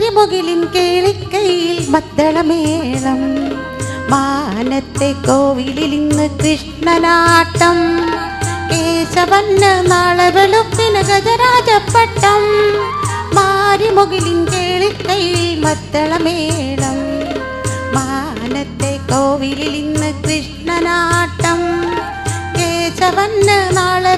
മാരിമുകിലിൻ കേളിക്കയിൽ മദ്ദളമേളം. മാനത്തെ കോവിലിൽ ഇന്ന് കൃഷ്ണനാട്ടം. കേശവന് നാളെ ഗജരാജപ്പട്ടം. മാരിമുകിലിൻ കേളിക്കയിൽ മദ്ദളമേളം. മാനത്തെ കോവിലിൽ ഇന്ന് കൃഷ്ണനാട്ടം. കേശവന് നാളെ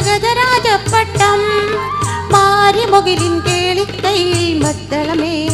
ഗജരാജപ്പട്ടം. മാരിമുകിലിൻ കേളിക്കൈ മദ്ദളമേളം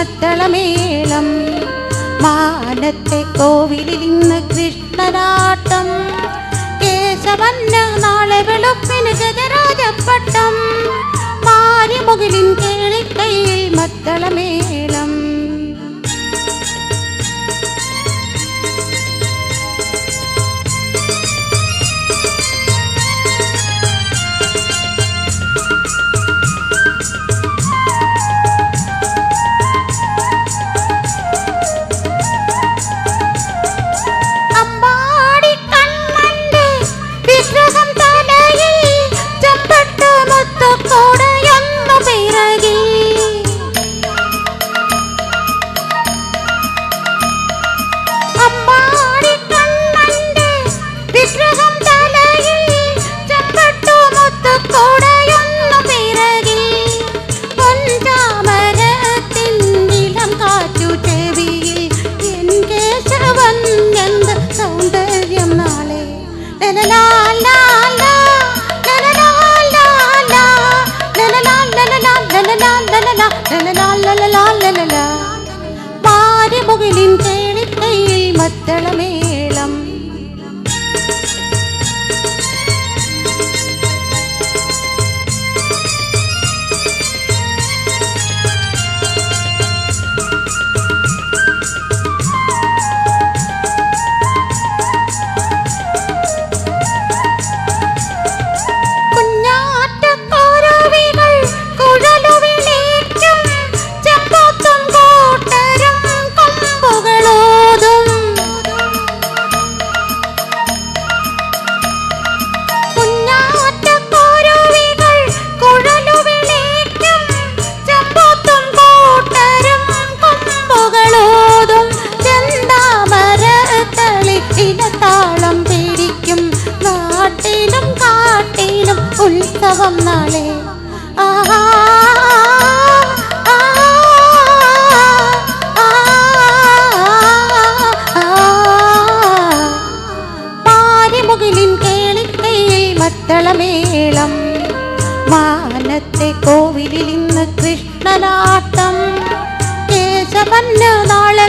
മദ്ദളമേളം. മാനത്തെ കോവിലിൽ ഇന്ന് കൃഷ്ണനാട്ടം കേശവന്ന നാളെ വെളുപ്പിന് ഗജരാജപ്പട്ടം. മാരിമുകിലിൻ കേളിക്കയിൽ മദ്ദളമേളം. മാരിമുകിലിൻ കേളിക്കയിൽ മദ്ദളമേളം ഉത്സവം നാളെ ആഹാ, മദ്ദളമേളം മാനത്തെ കോവിലിൽ ഇന്ന് കൃഷ്ണനാട്ടം കേശവന് നാളെ